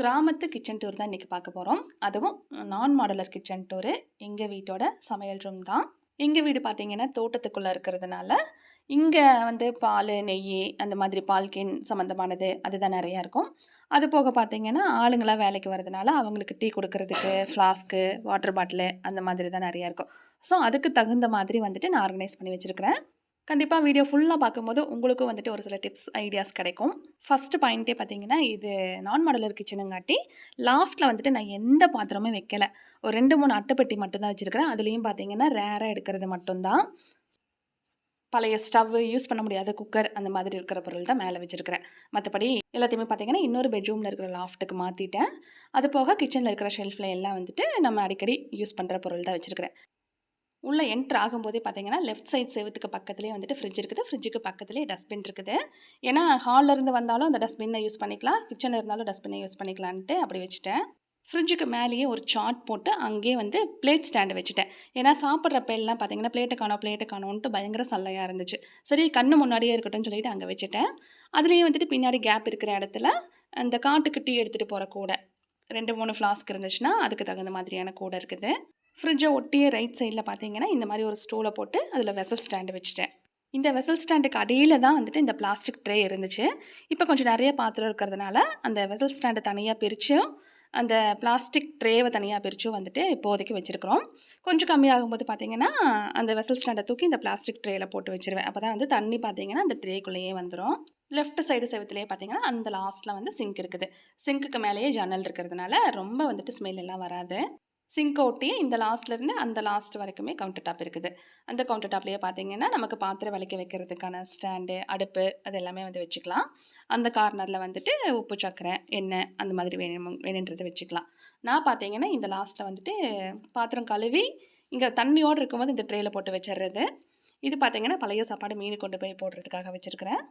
கிராமத்து kitchen tour தான் இன்றைக்கி பார்க்க போகிறோம் அதுவும் நான் மாடலர் கிச்சன் டூரு எங்கள் வீட்டோட சமையல் ரூம் தான். எங்கள் வீடு பார்த்தீங்கன்னா தோட்டத்துக்குள்ளே இருக்கிறதுனால இங்கே வந்து பால் நெய் அந்த மாதிரி பால்கின் சம்மந்தமானது அதுதான் நிறையா இருக்கும். அது போக பார்த்தீங்கன்னா ஆளுங்களாம் வேலைக்கு வரதுனால அவங்களுக்கு டீ கொடுக்கறதுக்கு ஃப்ளாஸ்க்கு வாட்டர் பாட்டிலு அந்த மாதிரி தான் நிறையா இருக்கும். ஸோ அதுக்கு தகுந்த மாதிரி வந்துட்டு நான் ஆர்கனைஸ் பண்ணி வச்சுருக்கிறேன். கண்டிப்பாக வீடியோ ஃபுல்லாக பார்க்கும்போது உங்களுக்கும் வந்துட்டு ஒரு சில டிப்ஸ் ஐடியாஸ் கிடைக்கும். ஃபஸ்ட்டு பாயிண்ட்டே பார்த்தீங்கன்னா இது நான் மாடலர் கிச்சனுங்காட்டி லாஃப்ட்டில் வந்துட்டு நான் எந்த பாத்திரமும் வைக்கலை. ஒரு ரெண்டு மூணு அட்டைப்பெட்டி மட்டும்தான் வச்சுருக்கிறேன். அதுலேயும் பார்த்தீங்கன்னா ரேராக எடுக்கிறது மட்டும்தான் பழைய ஸ்டவ் யூஸ் பண்ண முடியாத குக்கர் அந்த மாதிரி இருக்கிற பொருள் தான் மேலே வச்சுருக்கிறேன். மற்றபடி எல்லாத்தையுமே பார்த்தீங்கன்னா இன்னொரு பெட்ரூமில் இருக்கிற லாஃப்ட்டுக்கு மாற்றிட்டேன் அது போக கிச்சனில் இருக்கிற ஷெல்ஃபில் எல்லாம் வந்துட்டு நம்ம அடிக்கடி யூஸ் பண்ணுற பொருள் தான் வச்சுருக்கிறேன். உள்ளே என்ட்ரு ஆகும்போதே பார்த்தீங்கன்னா லெஃப்ட் சைட் செவத்துக்கு பக்கத்துலேயே வந்துட்டு ஃப்ரிட்ஜ் இருக்குது. ஃப்ரிட்ஜுக்கு பக்கத்துலேயே டஸ்ட்பின் இருக்குது. ஏன்னா ஹாலில் இருந்து வந்தாலும் அந்த டஸ்ட்பின்னை யூஸ் பண்ணிக்கலாம். கிச்சனில் இருந்தாலும் டஸ்ட்பினை யூஸ் பண்ணிக்கலான்ட்டு அப்படி வச்சுட்டேன். ஃப்ரிட்ஜுக்கு மேலேயே ஒரு சார்ட் போட்டு அங்கேயே வந்து பிளேட் ஸ்டாண்டு வச்சுட்டேன். ஏன்னா சாப்பிட்றப்ப எல்லாம் பார்த்தீங்கன்னா பிளேட்டை காணோம் பிளேட்டு காணோன்ட்டு பயங்கர சல்லையாக இருந்துச்சு. சரி கண்ணு முன்னாடியே இருக்கட்டும்னு சொல்லிட்டு அங்கே வச்சுட்டேன். அதுலேயும் வந்துட்டு பின்னாடி கேப் இருக்கிற இடத்துல அந்த காட்டுக்கு டீ எடுத்துகிட்டு போகிற கூடை. ரெண்டு மூணு ஃப்ளாஸ்க் இருந்துச்சுன்னா அதுக்கு தகுந்த மாதிரியான கூடை இருக்குது. ஃப்ரிட்ஜை ஒட்டிய ரைட் சைடில் பார்த்தீங்கன்னா இந்த மாதிரி ஒரு ஸ்டூலை போட்டு அதில் வெசல் ஸ்டாண்டு வச்சுட்டேன். இந்த வெசல் ஸ்டாண்டுக்கு அடியில் தான் வந்துட்டு இந்த பிளாஸ்டிக் ட்ரே இருந்துச்சு. இப்போ கொஞ்சம் நிறைய பாத்திரம் இருக்கிறதுனால அந்த வெசல் ஸ்டாண்டை தனியாக பிரித்தும் அந்த பிளாஸ்டிக் ட்ரேவை தனியாக பிரித்தும் வந்துட்டு இப்போதைக்கு வச்சுருக்கிறோம். கொஞ்சம் கம்மியாகும்போது பார்த்தீங்கன்னா அந்த வெசல் ஸ்டாண்டை தூக்கி இந்த பிளாஸ்டிக் ட்ரேயில் போட்டு வச்சுருவேன். அப்போ தான் வந்து தண்ணி பார்த்தீங்கன்னா அந்த ட்ரேக்குள்ளேயே வந்துடும் லெஃப்ட் சைடு செவத்துலேயே பார்த்தீங்கன்னா அந்த லாஸ்ட்டில் வந்து சிங்க் இருக்குது. சிங்க்குக்கு மேலேயே ஜன்னல் இருக்கிறதுனால ரொம்ப வந்துட்டு ஸ்மெல் எல்லாம் வராது. சிங்க் இந்த லாஸ்ட்லேருந்து அந்த லாஸ்ட் வரைக்குமே கவுண்டர் டாப் இருக்குது. அந்த கவுண்டர் டாப்லேயே பார்த்தீங்கன்னா நமக்கு பாத்திரம் விளக்கி வைக்கிறதுக்கான ஸ்டாண்டு அடுப்பு அது எல்லாமே வந்து வச்சுக்கலாம். அந்த கார்னரில் வந்துட்டு உப்பு சக்கரை எண்ணெய் அந்த மாதிரி வேணும் வேணுன்றதை வச்சுக்கலாம். நான் பார்த்தீங்கன்னா இந்த லாஸ்ட்டில் வந்துட்டு பாத்திரம் கழுவி இங்கே தண்ணியோடு இருக்கும்போது இந்த ட்ரேயில் போட்டு வச்சிடுறது இது பார்த்திங்கன்னா பழைய சாப்பாடு மீன் கொண்டு போய் போடுறதுக்காக வச்சுருக்கிறேன்.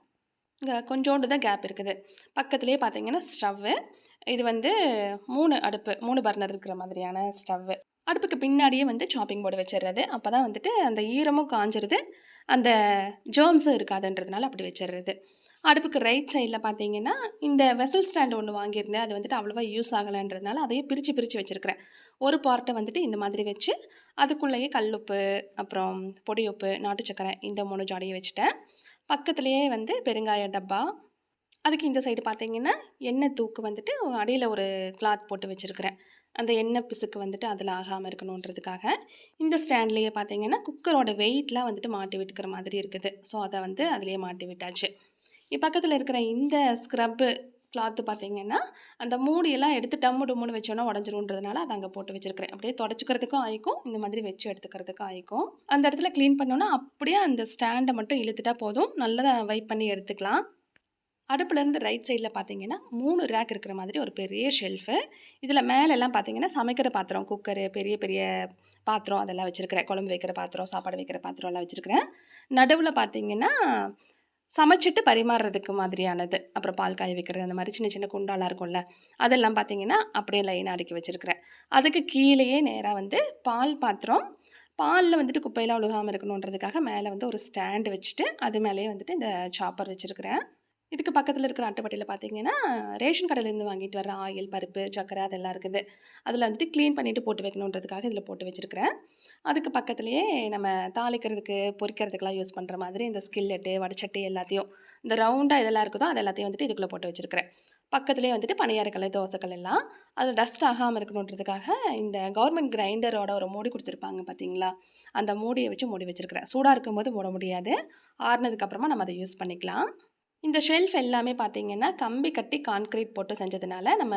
இங்கே கொஞ்சோண்டு தான் கேப் இருக்குது. பக்கத்துலேயே பார்த்தீங்கன்னா ஸ்டவ்வு இது வந்து மூணு அடுப்பு மூணு பர்னர் இருக்கிற மாதிரியான ஸ்டவ்வு அடுப்புக்கு பின்னாடியே வந்து சாப்பிங் போர்டு வச்சிடுறது அப்போ தான் வந்துட்டு அந்த ஈரமும் காஞ்சிருது. அந்த ஜேர்ம்ஸும் இருக்காதுன்றதுனால அப்படி வச்சிடுறது அடுப்புக்கு ரைட் சைடில் பார்த்தீங்கன்னா இந்த வெசல் ஸ்டாண்ட் ஒன்று வாங்கியிருந்தேன். அது வந்துட்டு அவ்வளோவா யூஸ் ஆகலைன்றதுனால அதையே பிரித்து பிரித்து வச்சுருக்கிறேன். ஒரு பார்ட்டை வந்துட்டு இந்த மாதிரி வச்சு அதுக்குள்ளேயே கல்லுப்பு அப்புறம் பொடி உப்பு நாட்டு சக்கரை இந்த மூணு ஜாடியை வச்சுட்டேன். பக்கத்துலேயே வந்து பெருங்காய டப்பா அதுக்கு இந்த சைடு பார்த்தீங்கன்னா எண்ணெய் தூக்கு வந்துட்டு அடியில் ஒரு கிளாத் போட்டு வச்சுருக்கிறேன். அந்த எண்ணெய் பிசுக்கு வந்துட்டு அதில் ஆகாமல் இருக்கணுன்றதுக்காக. இந்த ஸ்டாண்ட்லேயே பார்த்தீங்கன்னா குக்கரோட வெயிட்லாம் வந்துட்டு மாட்டி விட்டுக்கிற மாதிரி இருக்குது. ஸோ அதை வந்து அதிலேயே மாட்டி விட்டாச்சு. பக்கத்தில் இருக்கிற இந்த ஸ்க்ரப்பு கிளாத்து பார்த்தீங்கன்னா அந்த மூடியெல்லாம் எடுத்து டம்மு டம்முன்னு வச்சோன்னா உடஞ்சிருன்றதுனால அதை அங்கே போட்டு வச்சுருக்கிறேன். அப்படியே தொடச்சிக்கிறதுக்கும் ஆயிக்கும் இந்த மாதிரி வச்சு எடுத்துக்கிறதுக்கும் ஆயிக்கும். அந்த இடத்துல க்ளீன் பண்ணோன்னா அப்படியே அந்த ஸ்டாண்டை மட்டும் இழுத்துட்டா போதும். நல்லா வைப் பண்ணி எடுத்துக்கலாம். அடுப்புலேருந்து ரைட் சைடில் பார்த்தீங்கன்னா மூணு ரேக் இருக்கிற மாதிரி ஒரு பெரிய ஷெல்ஃபு இதில் மேலெல்லாம் பார்த்தீங்கன்னா சமைக்கிற பாத்திரம் குக்கரு பெரிய பெரிய பாத்திரம் அதெல்லாம் வச்சுருக்கிறேன். குழம்பு வைக்கிற பாத்திரம் சாப்பாடு வைக்கிற பாத்திரம் எல்லாம் வச்சுருக்கிறேன். நடுவில் பார்த்தீங்கன்னா சமைச்சிட்டு பரிமாறுறதுக்கு மாதிரியானது. அப்புறம் பால் காய வைக்கிறது அந்த மாதிரி சின்ன சின்ன குண்டாலாம் இருக்கும்ல அதெல்லாம் பார்த்தீங்கன்னா அப்படியே லைனாக அடுக்கி வச்சுருக்கிறேன். அதுக்கு கீழேயே நேராக வந்து பால் பாத்திரம் பாலில் வந்துட்டு குப்பையெல்லாம் ஒழுகாமல் இருக்கணுன்றதுக்காக மேலே வந்து ஒரு ஸ்டாண்டு வச்சுட்டு அது மேலேயே வந்துட்டு இந்த சாப்பர் வச்சுருக்கிறேன். இதுக்கு பக்கத்தில் இருக்கிற அட்டைப்பட்டியில் பார்த்தீங்கன்னா ரேஷன் கடையிலேருந்து வாங்கிட்டு வர ஆயில் பருப்பு சக்கரை அதெல்லாம் இருக்குது. அதில் வந்துட்டு க்ளீன் பண்ணிவிட்டு போட்டு வைக்கணுன்றதுக்காக இதில் போட்டு வச்சுருக்கிறேன். அதுக்கு பக்கத்துலேயே நம்ம தாளிக்கிறதுக்கு பொறிக்கிறதுக்கெலாம் யூஸ் பண்ணுற மாதிரி இந்த ஸ்கில்லெட்டு வடச்சட்டி எல்லாத்தையும் இந்த ரவுண்டாக இதெல்லாம் இருக்குதோ அது எல்லாத்தையும் வந்துட்டு இதுக்குள்ளே போட்டு வச்சுருக்கிறேன். பக்கத்துலேயே வந்துட்டு பணியாரக்கல் தோசைக்கல் எல்லாம் அதில் டஸ்ட் ஆகாமல் இருக்கணுன்றதுக்காக இந்த கவர்மெண்ட் கிரைண்டரோட ஒரு மூடி கொடுத்துருப்பாங்க பார்த்தீங்களா அந்த மூடியை வச்சு மூடி வச்சுருக்கிறேன். சூடாக இருக்கும்போது மூட முடியாது. ஆறுனதுக்கப்புறமா நம்ம அதை யூஸ் பண்ணிக்கலாம். இந்த ஷெல்ஃப் எல்லாமே பார்த்தீங்கன்னா கம்பி கட்டி கான்க்ரீட் போட்டு செஞ்சதுனால நம்ம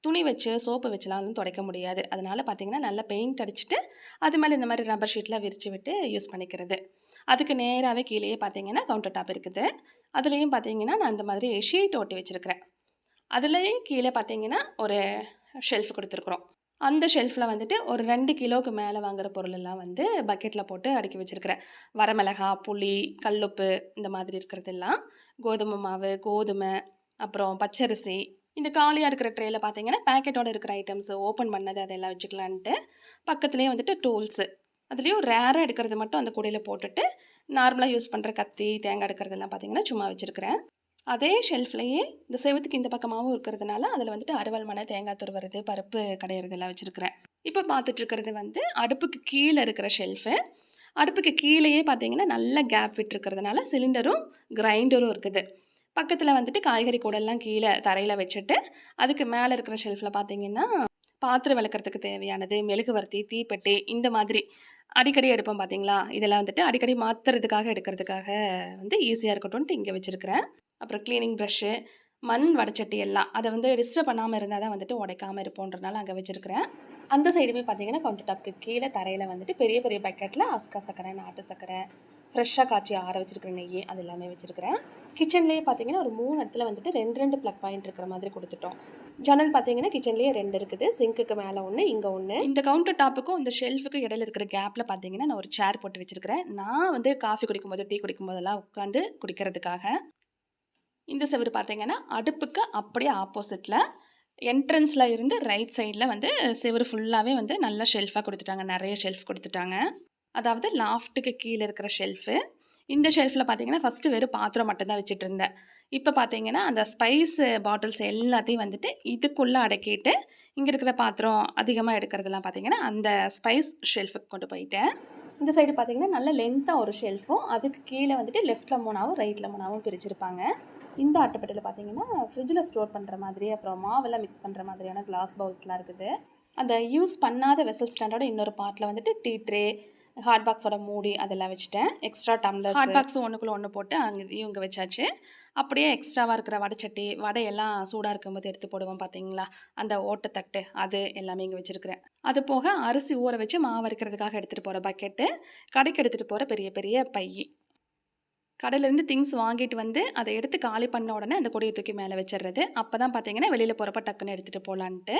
துணி வச்சு சோப்பு வச்சுலாம் வந்து துடைக்க முடியாது. அதனால் பார்த்தீங்கன்னா நல்லா பெயிண்ட் அடிச்சுட்டு அது மேலே இந்த மாதிரி ரப்பர் ஷீட்லாம் விரித்து விட்டு யூஸ் பண்ணிக்கிறது. அதுக்கு நேராகவே கீழேயே பார்த்தீங்கன்னா கவுண்டர் டாப் இருக்குது. அதுலேயும் பார்த்தீங்கன்னா நான் அந்த மாதிரி ஷீட் ஓட்டி வச்சுருக்கிறேன். அதுலேயும் கீழே பார்த்தீங்கன்னா ஒரு ஷெல்ஃப் கொடுத்துருக்குறோம். அந்த ஷெல்ஃபில் வந்துட்டு ஒரு ரெண்டு கிலோவுக்கு மேலே வாங்குற பொருளெல்லாம் வந்து பக்கெட்டில் போட்டு அடுக்கி வச்சுருக்கிறேன். வரமிளகா புளி கல்லுப்பு இந்த மாதிரி இருக்கிறதெல்லாம். கோதுமை மாவு கோதுமை அப்புறம் பச்சரிசி. இந்த காலியாக இருக்கிற ட்ரேயில் பார்த்தீங்கன்னா பேக்கெட்டோட இருக்கிற ஐட்டம்ஸ் ஓப்பன் பண்ணது அதெல்லாம் வச்சுக்கலான்ட்டு பக்கத்துலேயே வந்துட்டு டூல்ஸு அதுலேயும் ரேராக எடுக்கிறது மட்டும் அந்த கூடையில் போட்டுட்டு நார்மலாக யூஸ் பண்ணுற கத்தி தேங்காய் எடுக்கிறதெல்லாம் பார்த்தீங்கன்னா சும்மா வச்சுருக்கிறேன். அதே ஷெல்ஃப்லேயே இந்த செவத்துக்கு இந்த பக்கமாகவும் இருக்கிறதுனால அதில் வந்துட்டு அறுவல் மனை தேங்காய் துருவுறது பருப்பு கடையிறது எல்லாம் வச்சுருக்கிறேன். இப்போ பார்த்துட்ருக்கிறது வந்து அடுப்புக்கு கீழே இருக்கிற ஷெல்ஃபு அடுப்புக்கு கீழேயே பார்த்தீங்கன்னா நல்ல கேப் விட்டுருக்கிறதுனால சிலிண்டரும் கிரைண்டரும் இருக்குது. பக்கத்தில் வந்துட்டு காய்கறி கூடெல்லாம் கீழே தரையில் வச்சுட்டு அதுக்கு மேலே இருக்கிற ஷெல்ஃபில் பார்த்தீங்கன்னா பாத்திரம் விளக்குறதுக்கு தேவையானது மெழுகுவர்த்தி தீப்பெட்டி இந்த மாதிரி அடிக்கடி எடுப்போம் பார்த்தீங்களா? இதெல்லாம் வந்துட்டு அடிக்கடி மாற்றுறதுக்காக எடுக்கிறதுக்காக வந்து ஈஸியாக இருக்கட்டும்ன்ட்டு இங்கே வச்சுருக்கிறேன். அப்புறம் க்ளீனிங் ப்ரஷ்ஷு மண் வடச்சட்டி எல்லாம் அதை வந்து டிஸ்டர்ப் பண்ணாமல் இருந்தால் தான் வந்துட்டு உடைக்காமல் இருப்போன்றனால அங்கே வச்சுருக்கிறேன். அந்த சைடுமே பார்த்தீங்கன்னா கவுண்டர் டாப்க்கு கீழே தரையில் வந்துட்டு பெரிய பெரிய பக்கெட்டில் அஸ்கா சக்கரை நாட்டு சக்கரை ஃப்ரெஷ்ஷாக காய்ச்சி ஆற வச்சிருக்கிற நெய் அது எல்லாமே வச்சுருக்கிறேன். கிச்சன்லேயே பார்த்தீங்கன்னா ஒரு மூணு இடத்துல வந்துட்டு ரெண்டு ரெண்டு ப்ளக் பாயிண்ட் இருக்கிற மாதிரி கொடுத்துட்டோம். ஜன்னல் பார்த்தீங்கன்னா கிச்சன்லேயே ரெண்டு இருக்குது. சிங்க்குக்கு மேலே ஒன்று இங்கே ஒன்று இந்த கவுண்டர் டாப்புக்கும் இந்த ஷெல்ஃபுக்கும் இடையில இருக்கிற கேப்பில் பார்த்தீங்கன்னா நான் ஒரு சேர் போட்டு வச்சிருக்கிறேன். நான் வந்து காஃபி குடிக்கும்போது டீ குடிக்கும்போதெல்லாம் உட்காந்து குடிக்கிறதுக்காக. இந்த செவுரு பார்த்தீங்கன்னா அடுப்புக்கு அப்படியே ஆப்போசிட்டில் என்ட்ரன்ஸில் இருந்து ரைட் சைடில் வந்து செவுரு ஃபுல்லாகவே வந்து நல்ல ஷெல்ஃபாக கொடுத்துட்டாங்க. நிறைய ஷெல்ஃப் கொடுத்துட்டாங்க. அதாவது லாஃப்ட்டுக்கு கீழே இருக்கிற ஷெல்ஃபு இந்த ஷெல்ஃபில் பார்த்தீங்கன்னா ஃபஸ்ட்டு வெறும் பாத்திரம் மட்டும்தான் வச்சுட்டு இருந்தேன். இப்போ பார்த்தீங்கன்னா அந்த ஸ்பைஸ் பாட்டில்ஸ் எல்லாத்தையும் வந்துட்டு இதுக்குள்ளே அடக்கிட்டு இங்கே இருக்கிற பாத்திரம் அதிகமாக எடுக்கிறதெல்லாம் பார்த்தீங்கன்னா அந்த ஸ்பைஸ் ஷெல்ஃபுக்கு கொண்டு போயிட்டேன். இந்த சைடு பார்த்தீங்கன்னா நல்ல லென்த்தாக ஒரு ஷெல்ஃபும் அதுக்கு கீழே வந்துட்டு லெஃப்ட்டில் மூணாவும் ரைட்டில் மூணாவும் பிரிச்சிருப்பாங்க. இந்த அட்டைப்பட்டியில் பார்த்தீங்கன்னா ஃப்ரிட்ஜில் ஸ்டோர் பண்ணுற மாதிரி அப்புறம் மாவெல்லாம் மிக்ஸ் பண்ணுற மாதிரியான கிளாஸ் பவுல்ஸ்லாம் இருக்குது. அந்த யூஸ் பண்ணாத வெசல் ஸ்டாண்டோட இன்னொரு பார்ட்டில் வந்துட்டு டீ ட்ரே ஹாட் பாக்ஸோட மூடி அதெல்லாம் வச்சுட்டேன். எக்ஸ்ட்ரா டம்ளர் ஹாட் பாக்ஸ் ஒன்றுக்குள்ளே ஒன்று போட்டு அங்கே இவங்க வச்சாச்சு. அப்படியே எக்ஸ்ட்ராவாக இருக்கிற வடைச்சட்டி வடையெல்லாம் சூடாக இருக்கும்போது எடுத்து போடுவோம் பார்த்தீங்களா அந்த ஓட்டத்தட்டு அது எல்லாமே இங்கே வச்சுருக்கிறேன். அது போக அரிசி ஊற வச்சு மாவு அரைக்கிறதுக்காக எடுத்துகிட்டு போகிற பக்கெட்டு கடைக்கு எடுத்துகிட்டு போகிற பெரிய பெரிய பை கடையிலேருந்து திங்ஸ் வாங்கிட்டு வந்து அதை எடுத்து காலி பண்ண உடனே அந்த கொடியை தூக்கி மேலே வச்சிடுறது. அப்போ தான் பார்த்தீங்கன்னா வெளியில் போகிறப்ப டக்குன்னு எடுத்துகிட்டு போகலான்ட்டு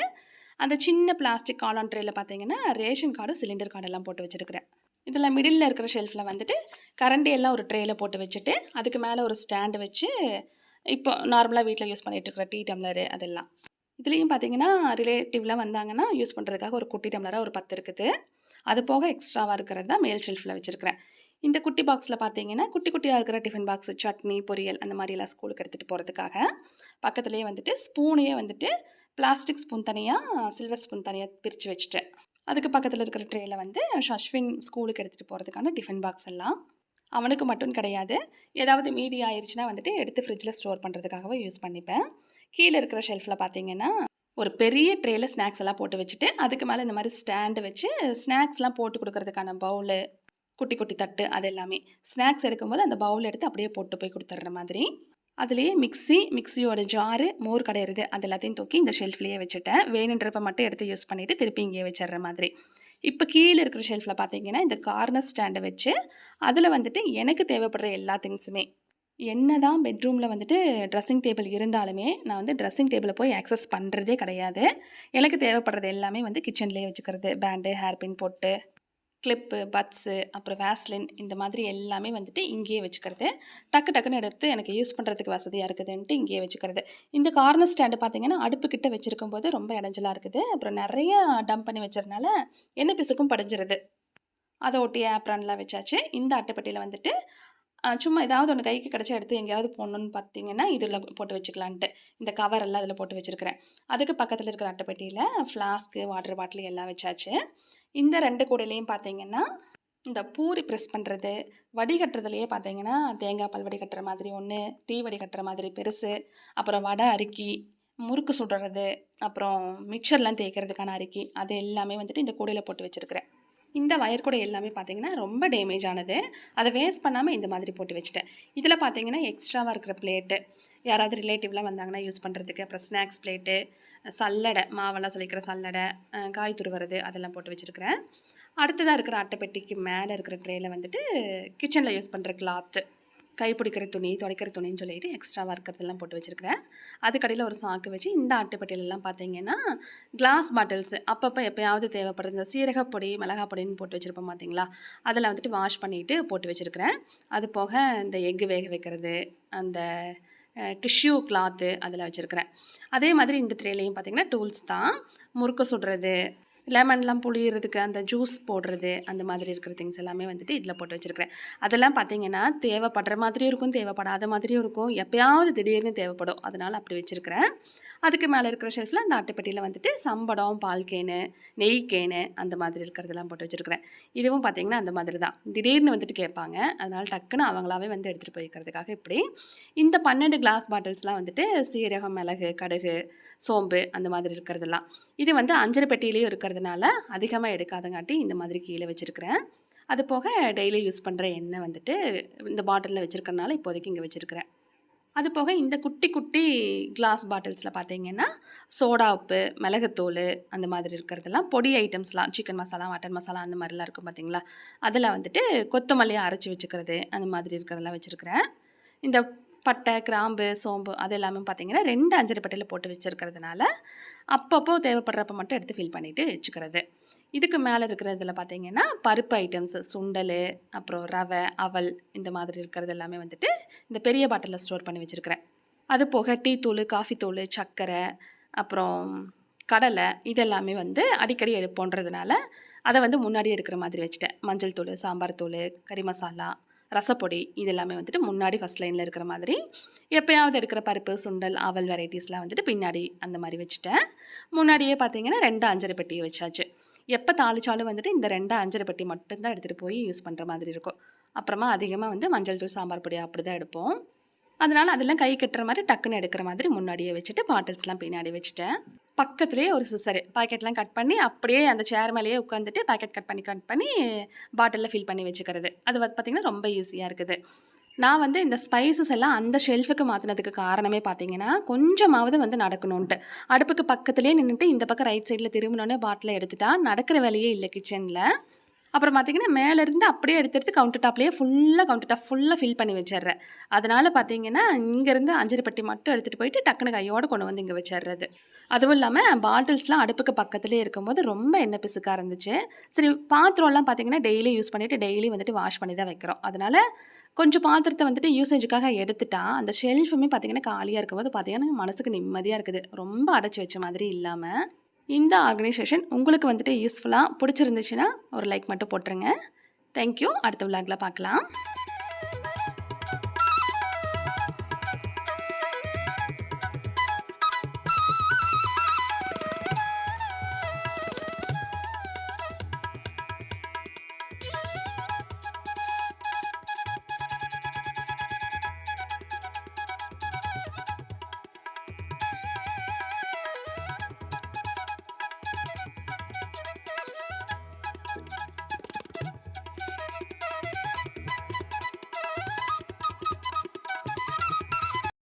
அந்த சின்ன பிளாஸ்டிக் காலான் ட்ரேயில் பார்த்தீங்கன்னா ரேஷன் கார்டு சிலிண்டர் கார்டெல்லாம் போட்டு வச்சுருக்கிறேன். இதில் மிடில் இருக்கிற ஷெல்ஃபில் வந்துட்டு கரண்டி எல்லாம் ஒரு ட்ரேயில் போட்டு வச்சுட்டு அதுக்கு மேலே ஒரு ஸ்டாண்டு வச்சு இப்போ நார்மலாக வீட்டில் யூஸ் பண்ணிகிட்டு டீ டம்ளரு அதெல்லாம். இதுலேயும் பார்த்தீங்கன்னா ரிலேட்டிவ்லாம் வந்தாங்கன்னா யூஸ் பண்ணுறதுக்காக ஒரு குட்டி டம்ளராக ஒரு பத்து இருக்குது. அது போக எக்ஸ்ட்ராவாக இருக்கிறது தான் மேல் ஷெல்ஃபில் வச்சுருக்கிறேன். இந்த குட்டி பாக்ஸில் பார்த்தீங்கன்னா குட்டி குட்டியாக இருக்கிற டிஃபன் பாக்ஸ் சட்னி பொரியல் அந்த மாதிரிலாம் ஸ்கூலுக்கு எடுத்துகிட்டு போகிறதுக்காக பக்கத்துலேயே வந்துட்டு ஸ்பூனையே வந்துட்டு பிளாஸ்டிக் ஸ்பூன் தனியாக சில்வர் ஸ்பூன் தனியாக பிரித்து வச்சுட்டேன். அதுக்கு பக்கத்தில் இருக்கிற ட்ரேயில் வந்து ஷஷ்வின் ஸ்கூலுக்கு எடுத்துகிட்டு போகிறதுக்கான டிஃபன் பாக்ஸ் எல்லாம். அவனுக்கு மட்டும் கிடையாது. ஏதாவது மீதி ஆயிடுச்சுன்னா வந்துட்டு எடுத்து ஃப்ரிட்ஜில் ஸ்டோர் பண்ணுறதுக்காகவே யூஸ் பண்ணிப்பேன். கீழே இருக்கிற ஷெல்ஃபில் பார்த்தீங்கன்னா ஒரு பெரிய ட்ரேயில் ஸ்நாக்ஸ் எல்லாம் போட்டு வச்சுட்டு அதுக்கு மேலே இந்த மாதிரி ஸ்டாண்டு வச்சு ஸ்நாக்ஸ்லாம் போட்டு கொடுக்கறதுக்கான பவுலு குட்டி குட்டி தட்டு அது எல்லாமே ஸ்நாக்ஸ் எடுக்கும்போது அந்த பவுல் எடுத்து அப்படியே போட்டு போய் கொடுத்துட்ற மாதிரி. அதுலேயே மிக்ஸி மிக்ஸியோட ஜாரு மோர் கடையிறது அது எல்லாத்தையும் தூக்கி இந்த ஷெல்ஃப்லேயே வச்சுட்டேன். வேணுன்றப்ப மட்டும் எடுத்து யூஸ் பண்ணிவிட்டு திருப்பி இங்கேயே வச்சிடுற மாதிரி. இப்போ கீழே இருக்கிற ஷெல்ஃபில் பார்த்தீங்கன்னா இந்த கார்னர் ஸ்டாண்டை வச்சு அதில் வந்துட்டு எனக்கு தேவைப்படுற எல்லா திங்ஸுமே என்ன தான் பெட்ரூமில் வந்துட்டு ட்ரெஸ்ஸிங் டேபிள் இருந்தாலுமே நான் வந்து ட்ரெஸ்ஸிங் டேபிளை போய் ஆக்சஸ் பண்ணுறதே கிடையாது. எனக்கு தேவைப்படுறது எல்லாமே வந்து கிச்சன்லேயே வச்சுக்கிறது. பேண்டு ஹேர்பின் போட்டு கிளிப்பு பட்ஸு அப்புறம் வேஸ்லின் இந்த மாதிரி எல்லாமே வந்துட்டு இங்கேயே வச்சுக்கிறது. டக்கு டக்குன்னு எடுத்து எனக்கு யூஸ் பண்ணுறதுக்கு வசதியாக இருக்குதுன்ட்டு இங்கேயே வச்சுக்கிறது. இந்த கார்னர் ஸ்டாண்டு பார்த்திங்கன்னா அடுப்புக்கிட்ட வச்சுருக்கும் போது ரொம்ப இடைஞ்சலாக இருக்குது. அப்புறம் நிறைய டம்ப் பண்ணி வச்சதுனால என்ன பிசுக்கும் படிஞ்சிருது. அதை ஒட்டி ஆப்ரான்லாம் வச்சாச்சு. இந்த அட்டைப்பட்டியில் வந்துட்டு சும்மா ஏதாவது ஒன்று கைக்கு கிடச்சா எடுத்து எங்கேயாவது போடணுன்னு பார்த்தீங்கன்னா இதில் போட்டு வச்சுக்கலான்ட்டு. இந்த கவர் எல்லாம் அதில் போட்டு வச்சுருக்கிறேன். அதுக்கு பக்கத்தில் இருக்கிற அட்டைப்பெட்டியில் ஃப்ளாஸ்க்கு வாட்டர் பாட்டில் எல்லாம் வச்சாச்சு. இந்த ரெண்டு கூடையிலையும் பார்த்தீங்கன்னா இந்த பூரி ப்ரெஸ் பண்ணுறது வடிகட்டுறதுலையே பார்த்தீங்கன்னா தேங்காய் பால் வடிகட்டுற மாதிரி ஒன்று டீ வடிகட்டுற மாதிரி பெருசு அப்புறம் வடை அரிக்கி முறுக்கு சுடுறது அப்புறம் மிக்சர்லாம் தேய்க்கிறதுக்கான அரிக்கி அது எல்லாமே வந்துட்டு இந்த கூடையில் போட்டு வச்சுருக்கிறேன். இந்த வயர் கூடை எல்லாமே பார்த்தீங்கன்னா ரொம்ப டேமேஜ் ஆனது. அதை வேஸ்ட் பண்ணாமல் இந்த மாதிரி போட்டு வச்சுட்டேன். இதில் பார்த்தீங்கன்னா எக்ஸ்ட்ராவாக இருக்கிற பிளேட்டு யாராவது ரிலேட்டிவ்லாம் வந்தாங்கன்னா யூஸ் பண்ணுறதுக்கு அப்புறம் ஸ்நாக்ஸ் பிளேட்டு சல்லடை மாவெல்லாம் சலிக்கிற சல்லடை காய் துருவுறது அதெல்லாம் போட்டு வச்சுருக்கிறேன். அடுத்ததாக இருக்கிற அட்டைப்பெட்டிக்கு மேலே இருக்கிற ட்ரேயில் வந்துட்டு கிச்சனில் யூஸ் பண்ணுற கிளாத்து கை பிடிக்கிற துணி துடைக்கிற துணின்னு சொல்லிட்டு எக்ஸ்ட்ராவாக இருக்கிறதெல்லாம் போட்டு வச்சுருக்கிறேன். அதுக்கடையில் ஒரு சாக்கு வச்சு இந்த அட்டைப்பெட்டியிலலாம் பார்த்தீங்கன்னா கிளாஸ் பாட்டில்ஸ் அப்பப்போ எப்போயாவது தேவைப்படுற இந்த சீரகப்பொடி மிளகா பொடின்னு போட்டு வச்சுருப்போம் பார்த்தீங்களா? அதில் வந்துட்டு வாஷ் பண்ணிவிட்டு போட்டு வச்சுருக்கிறேன். அது போக இந்த எக்கு வேக வைக்கிறது அந்த டிஷ்யூ கிளாத்து அதில் வச்சுருக்கிறேன். அதே மாதிரி இந்த ட்ரேலையும் பார்த்தீங்கன்னா டூல்ஸ் தான். முறுக்கு சுடுறது லெமன்லாம் புளியறதுக்கு அந்த ஜூஸ் போடுறது அந்த மாதிரி இருக்கிற திங்ஸ் எல்லாமே வந்துட்டு இதில் போட்டு வச்சுருக்கிறேன். அதெல்லாம் பார்த்திங்கன்னா தேவைப்படுற மாதிரியும் இருக்கும் தேவைப்படாத மாதிரியும் இருக்கும். எப்போயாவது திடீர்னு தேவைப்படும். அதனால் அப்படி வச்சுருக்கிறேன். அதுக்கு மேலே இருக்கிற ஷெல்ஃபில் அந்த அட்டைப்பட்டியில் வந்துட்டு சம்படம் பால் கேனு நெய் கேனு அந்த மாதிரி இருக்கிறதெல்லாம் போட்டு வச்சுருக்கிறேன். இதுவும் பார்த்திங்கன்னா அந்த மாதிரி தான். திடீர்னு வந்துட்டு கேட்பாங்க. அதனால் டக்குன்னு அவங்களாவே வந்து எடுத்துகிட்டு போய்க்கிறதுக்காக இப்படி. இந்த பன்னெண்டு கிளாஸ் பாட்டில்ஸ்லாம் வந்துட்டு சீரகம் மிளகு கடுகு சோம்பு அந்த மாதிரி இருக்கிறதெல்லாம். இது வந்து அஞ்சரை பெட்டியிலையும் இருக்கிறதுனால அதிகமாக எடுக்காதங்காட்டி இந்த மாதிரி கீழே வச்சுருக்கிறேன். அது போக டெய்லி யூஸ் பண்ணுற எண்ணெய் வந்துட்டு இந்த பாட்டிலில் வச்சுருக்கறனால இப்போதைக்கு இங்கே வச்சுருக்கிறேன். அது போக இந்த குட்டி குட்டி கிளாஸ் பாட்டில்ஸில் பார்த்தீங்கன்னா சோடா உப்பு மிளகுத்தூள் அந்த மாதிரி இருக்கிறதெல்லாம் பொடி ஐட்டம்ஸ்லாம் சிக்கன் மசாலா மட்டன் மசாலா அந்த மாதிரிலாம் இருக்கும் பார்த்தீங்களா அதில் வந்துட்டு கொத்தமல்லியை அரைச்சி வச்சுக்கிறது அந்த மாதிரி இருக்கிறதெல்லாம் வச்சுருக்கிறேன். இந்த பட்டை கிராம்பு சோம்பு அது எல்லாமே பார்த்தீங்கன்னா ரெண்டு அஞ்சரை பட்டையில் போட்டு வச்சுருக்கிறதுனால அப்பப்போ தேவைப்படுறப்ப மட்டும் எடுத்து ஃபில் பண்ணிவிட்டு வச்சுக்கிறது. இதுக்கு மேலே இருக்கிறதுல பார்த்தீங்கன்னா பருப்பு ஐட்டம்ஸ் சுண்டல் அப்புறம் ரவை அவல் இந்த மாதிரி இருக்கிறது எல்லாமே வந்துட்டு இந்த பெரிய பாட்டிலில் ஸ்டோர் பண்ணி வச்சுருக்கிறேன். அது போக டீ தூள் காஃபி தூள் சர்க்கரை அப்புறம் கடலை இதெல்லாமே வந்து அடிக்கடி எடுப்போன்றதுனால அதை வந்து முன்னாடியே இருக்கிற மாதிரி வச்சுட்டேன். மஞ்சள் தூள் சாம்பார் தூள் கறி மசாலா ரசப்பொடி இது எல்லாமே வந்துட்டு முன்னாடி ஃபஸ்ட் லைனில் இருக்கிற மாதிரி எப்போயாவது எடுக்கிற பருப்பு சுண்டல் அவல் வெரைட்டிஸ்லாம் வந்துட்டு பின்னாடி அந்த மாதிரி வச்சுட்டேன். முன்னாடியே பார்த்தீங்கன்னா ரெண்டு அஞ்சரை பெட்டியை வச்சாச்சு. எப்போ தாளித்தாலும் வந்துட்டு இந்த ரெண்டு அஞ்சரை பெட்டி மட்டும்தான் எடுத்துகிட்டு போய் யூஸ் பண்ணுற மாதிரி இருக்கும். அப்புறமா அதிகமாக வந்து மஞ்சள் தூள் சாம்பார் பொடி அப்படி தான் எடுப்போம். அதனால் அதெல்லாம் கை கட்டுற மாதிரி டக்குன்னு எடுக்கிற மாதிரி முன்னாடியே வச்சுட்டு பாட்டில்ஸ்லாம் பின்னாடி வச்சுட்டேன். பக்கத்துலேயே ஒரு சிசரு பாக்கெட்லாம் கட் பண்ணி அப்படியே அந்த சேர் மேலேயே உட்காந்துட்டு பாக்கெட் கட் பண்ணி கட் பண்ணி பாட்டிலில் ஃபில் பண்ணி வச்சுக்கிறது. அது வந்து பார்த்திங்கன்னா ரொம்ப ஈஸியாக இருக்குது. நான் வந்து இந்த ஸ்பைசஸ் எல்லாம் அந்த ஷெல்ஃபுக்கு மாற்றினதுக்கு காரணமே பார்த்தீங்கன்னா கொஞ்சமாவது வந்து நடக்கணுன்ட்டு அடுப்புக்கு பக்கத்துலேயே நின்றுட்டு இந்த பக்கம் ரைட் சைடில் திரும்பினோடனே பாட்டிலை எடுத்துட்டா நடக்கிற வேலையே இல்லை கிச்சனில் அப்புறம் பார்த்தீங்கன்னா மேலேருந்து அப்படியே எடுத்து எடுத்து கவுண்டர் டாப்லேயே ஃபுல்லாக கவுண்டர் டாப் ஃபுல்லாக ஃபில் பண்ணி வச்சிடுறேன். அதனால் பார்த்தீங்கன்னா இங்கேருந்து அஞ்சரிபட்டி மட்டும் எடுத்துகிட்டு போயிட்டு டக்குனு கையோடு கொண்டு வந்து இங்கே வச்சிடுறது. அதுவும் இல்லாமல் பாட்டில்ஸ்லாம் அடுப்புக்கு பக்கத்துலேயே இருக்கும்போது ரொம்ப எண்ணெய் பிசுக்காக இருந்துச்சு. சரி பாத்திரம்லாம் பார்த்தீங்கன்னா டெய்லி யூஸ் பண்ணிவிட்டு டெய்லி வந்துட்டு வாஷ் பண்ணி தான் வைக்கிறோம். அதனால் கொஞ்சம் பாத்திரத்தை வந்துட்டு யூசேஜுக்காக எடுத்துட்டா அந்த ஷெல்ஃபுமே பார்த்தீங்கன்னா காலியாக இருக்கும்போது பார்த்தீங்கன்னா மனசுக்கு நிம்மதியாக இருக்குது. ரொம்ப அடைச்சி வச்ச மாதிரி இல்லாமல் இந்த ஆர்கனைசேஷன் உங்களுக்கு வந்துட்டு யூஸ்ஃபுல்லாக பிடிச்சிருந்துச்சுன்னா ஒரு லைக் மட்டும் போட்டுருங்க. தேங்க்யூ அடுத்த விளாகில் பார்க்கலாம்